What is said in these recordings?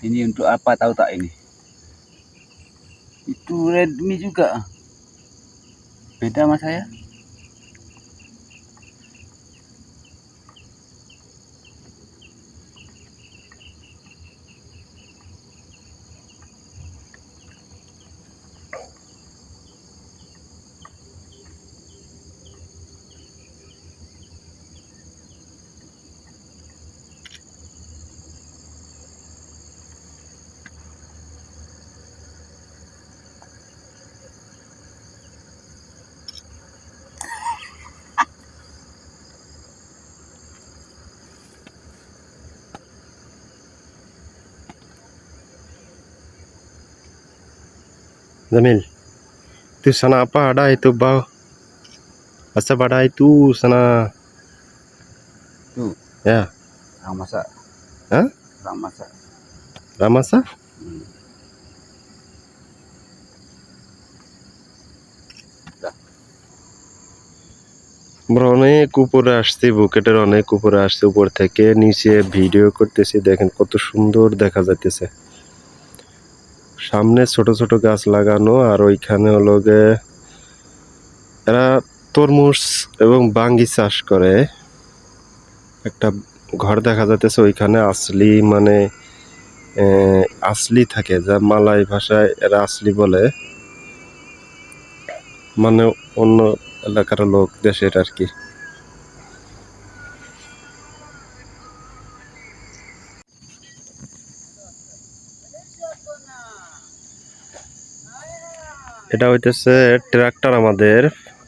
Ini untuk apa tahu tak ini? Itu Redmi juga. Beda sama saya. Jamil, tu sana apa ada itu bau? Asap ada itu sana. Tuh, Ya, orang masak. Hah? Orang masak. Ramasa? Hmm. আমরা অনেক উপরে আসছি বুকেটের অনেক উপরে আসছে উপর থেকে নিচে ভিডিও করতেছি দেখেন কত সুন্দর দেখা যাইতেছে সামনে ছোট ছোট গাছ লাগানো, আর ওইখানে হলো গে এরা তরমুজ এবং বাঙ্গি চাষ করে। একটা ঘর দেখা যাইতেছে ওইখানে আসলি মানে আসলি থাকে, যা মালাই ভাষায় এরা আসলি বলে। মানে অন্য এলাকার লোক দেশের আর কি। এটা হইতেছে ট্রাক্টর আমাদের।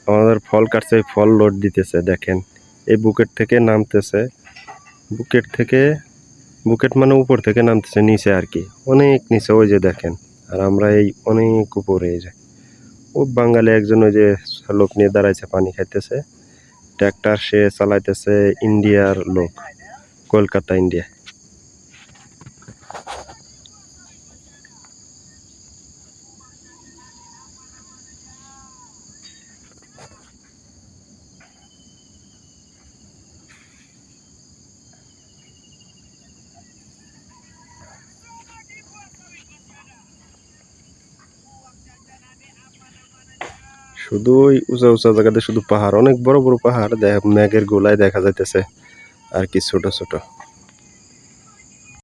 আমাদের ফল কাটছে ফল লোড দিতেছে, দেখেন। এই বুকেট থেকে নামতেছে। বুকেট থেকে, বুকেট মানে উপর থেকে নামতেছে, নিচে আর কি। অনেক নিচে, ওই যে দেখেন। আর আমরা এই অনেক উপরে এই যে। ও বাঙালি একজন ওই যে লোক নিয়ে দাঁড়াইছে, পানি খাইতেছে। ট্র্যাক্টর সে চালাইতেছে ইন্ডিয়ার লোক, কলকাতা, ইন্ডিয়া। শুধু ওই উঁচা উঁচা জায়গাতে শুধু পাহাড়, অনেক বড় বড় পাহাড় মেঘের গোলায় দেখা যাইতেছে। আর কি ছোট ছোট।